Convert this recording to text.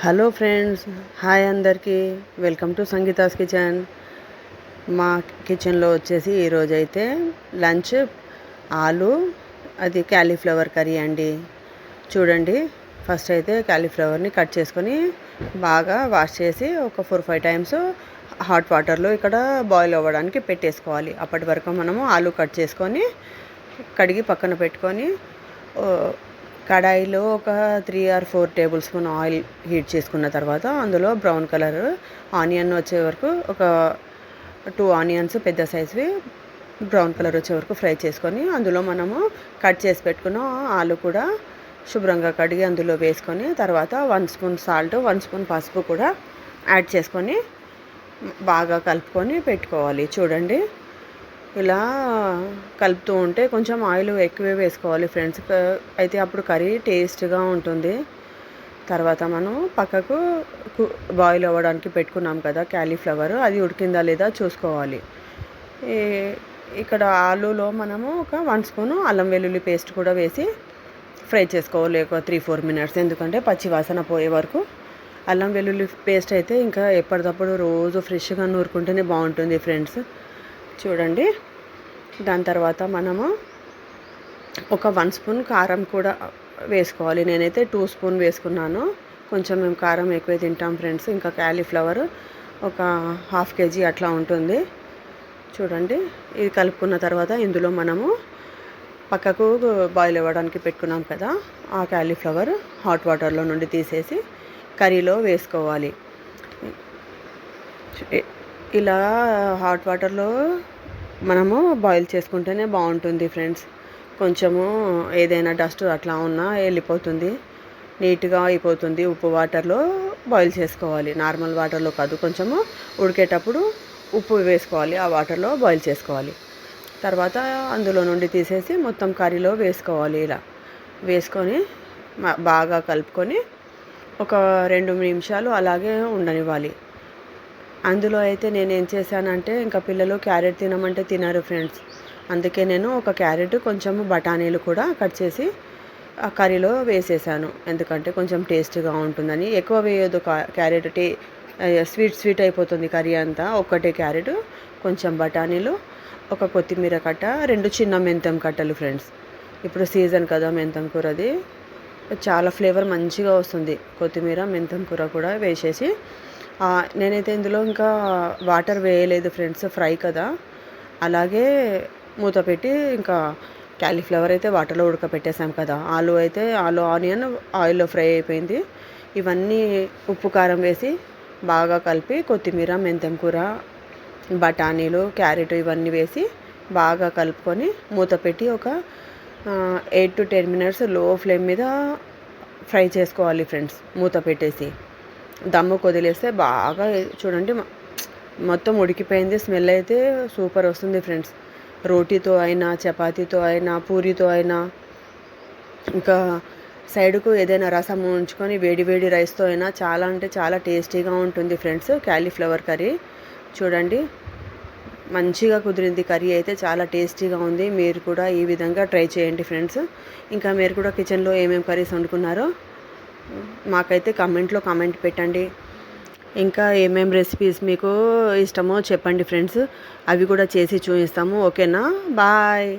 Hello friends hi అందరికీ. Welcome to Sangeeta's kitchen. మా కిచెన్లో వచ్చేసి ఈరోజు అయితే లంచ్ ఆలు అది క్యాలీఫ్లవర్ కర్రీ అండి. చూడండి ఫస్ట్ అయితే క్యాలీఫ్లవర్ని కట్ చేసుకొని బాగా వాష్ చేసి ఒక ఫోర్ ఫైవ్ టైమ్స్ హాట్ వాటర్లో ఇక్కడ బాయిల్ అవ్వడానికి పెట్టేసుకోవాలి. అప్పటి వరకు మనము ఆలు కట్ చేసుకొని కడిగి పక్కన పెట్టుకొని కడాయిలో ఒక three or four tablespoon oil heat చేసుకున్న తర్వాత అందులో బ్రౌన్ కలర్ ఆనియన్ వచ్చే వరకు ఒక టూ ఆనియన్స్ పెద్ద సైజువి బ్రౌన్ కలర్ వచ్చే వరకు ఫ్రై చేసుకొని అందులో మనము కట్ చేసి పెట్టుకున్న ఆలు కూడా శుభ్రంగా కడిగి అందులో వేసుకొని తర్వాత one spoon salt one spoon పసుపు కూడా యాడ్ చేసుకొని బాగా కలుపుకొని పెట్టుకోవాలి. చూడండి. ఇలా కలుపుతూ ఉంటే కొంచెం ఆయిల్ ఎక్కువే వేసుకోవాలి ఫ్రెండ్స్. అయితే అప్పుడు కర్రీ టేస్ట్గా ఉంటుంది. తర్వాత మనం పక్కకు బాయిల్ అవ్వడానికి పెట్టుకున్నాం కదా క్యాలీఫ్లవర్ అది ఉడికిందా లేదా చూసుకోవాలి. ఇక్కడ ఆలూలో మనము ఒక వన్ స్పూన్ అల్లం వెల్లుల్లి పేస్ట్ కూడా వేసి ఫ్రై చేసుకోవాలి ఒక త్రీ ఫోర్ మినిట్స్. ఎందుకంటే పచ్చి వాసన పోయే వరకు అల్లం వెల్లుల్లి పేస్ట్ అయితే ఇంకా ఎప్పటికప్పుడు రోజు ఫ్రెష్గా నూరుకుంటేనే బాగుంటుంది ఫ్రెండ్స్. చూడండి. దాని తర్వాత మనము ఒక వన్ స్పూన్ కారం కూడా వేసుకోవాలి. నేనైతే టూ స్పూన్ వేసుకున్నాను. కొంచెం మేము కారం ఎక్కువ తింటాం ఫ్రెండ్స్. ఇంకా క్యాలీఫ్లవర్ ఒక హాఫ్ కేజీ అట్లా ఉంటుంది. చూడండి. ఇది కలుపుకున్న తర్వాత ఇందులో మనము పక్కకు బాయిల్ అవ్వడానికి పెట్టుకున్నాం కదా ఆ క్యాలీఫ్లవర్ హాట్ వాటర్లో నుండి తీసేసి కర్రీలో వేసుకోవాలి. ఇలా హాట్ వాటర్లో మనము బాయిల్ చేసుకుంటేనే బాగుంటుంది ఫ్రెండ్స్ కొంచెము ఏదైనా డస్ట్ అట్లా ఉన్నా వెళ్ళిపోతుంది. నీట్గా అయిపోతుంది ఉప్పు వాటర్లో బాయిల్ చేసుకోవాలి. నార్మల్ వాటర్లో కాదు కొంచెము ఉడికేటప్పుడు ఉప్పు వేసుకోవాలి ఆ వాటర్లో బాయిల్ చేసుకోవాలి. తర్వాత అందులో నుండి తీసేసి మొత్తం కర్రీలో వేసుకోవాలి ఇలా. వేసుకొని బాగా కలుపుకొని ఒక రెండు నిమిషాలు అలాగే ఉండనివ్వాలి. అందులో అయితే నేను ఏం చేశానంటే ఇంకా పిల్లలు క్యారెట్ తినమంటే తినరు ఫ్రెండ్స్. అందుకే నేను ఒక క్యారెట్ కొంచెం బఠానీలు కూడా కట్ చేసి ఆ కర్రీలో వేసేసాను. ఎందుకంటే కొంచెం టేస్ట్గా ఉంటుందని. ఎక్కువ వేయదు క్యారెట్ టే స్వీట్ స్వీట్ అయిపోతుంది కర్రీ అంతా. ఒక్కటే క్యారెట్ కొంచెం బఠానీలు ఒక కొత్తిమీర కట్ట రెండు చిన్న మెంతం కట్టలు ఫ్రెండ్స్. ఇప్పుడు సీజన్ కదా మెంతం కూరది చాలా ఫ్లేవర్ మంచిగా వస్తుంది. కొత్తిమీర మెంతం కూర కూడా వేసేసి నేనైతే ఇందులో ఇంకా వాటర్ వేయలేదు ఫ్రెండ్స్ ఫ్రై కదా. అలాగే మూత పెట్టి ఇంకా క్యాలీఫ్లవర్ అయితే వాటర్లో ఉడకపెట్టేసాం కదా. ఆలు అయితే ఆలు ఆనియన్ ఆయిల్లో ఫ్రై అయిపోయింది. ఇవన్నీ ఉప్పు కారం వేసి బాగా కలిపి కొత్తిమీర మెంతం కూర బఠానీలు క్యారెట్ ఇవన్నీ వేసి బాగా కలుపుకొని మూత పెట్టి ఒక ఎయిట్ టు టెన్ మినిట్స్లో ఫ్లేమ్ మీద ఫ్రై చేసుకోవాలి ఫ్రెండ్స్ మూత పెట్టేసి. దమ్ము కొదిలేస్తే బాగా చూడండి మొత్తం ఉడికిపోయింది స్మెల్ అయితే సూపర్ వస్తుంది ఫ్రెండ్స్. రోటీతో అయినా చపాతీతో అయినా పూరితో అయినా ఇంకా సైడ్కు ఏదైనా రసం ఉంచుకొని వేడి వేడి రైస్తో అయినా చాలా అంటే చాలా టేస్టీగా ఉంటుంది ఫ్రెండ్స్ క్యాలీఫ్లవర్ కర్రీ. చూడండి మంచిగా కుదిరింది కర్రీ అయితే చాలా టేస్టీగా ఉంది. మీరు కూడా ఈ విధంగా ట్రై చేయండి ఫ్రెండ్స్. ఇంకా మీరు కూడా కిచెన్లో ఏమేమి కర్రీస్ వండుకున్నారో మాకైతే కమెంట్లో కామెంట్ పెట్టండి. ఇంకా ఏమేమి రెసిపీస్ మీకు ఇష్టమో చెప్పండి ఫ్రెండ్స్. అవి కూడా చేసి చూపిస్తాము. ఓకేనా? బాయ్.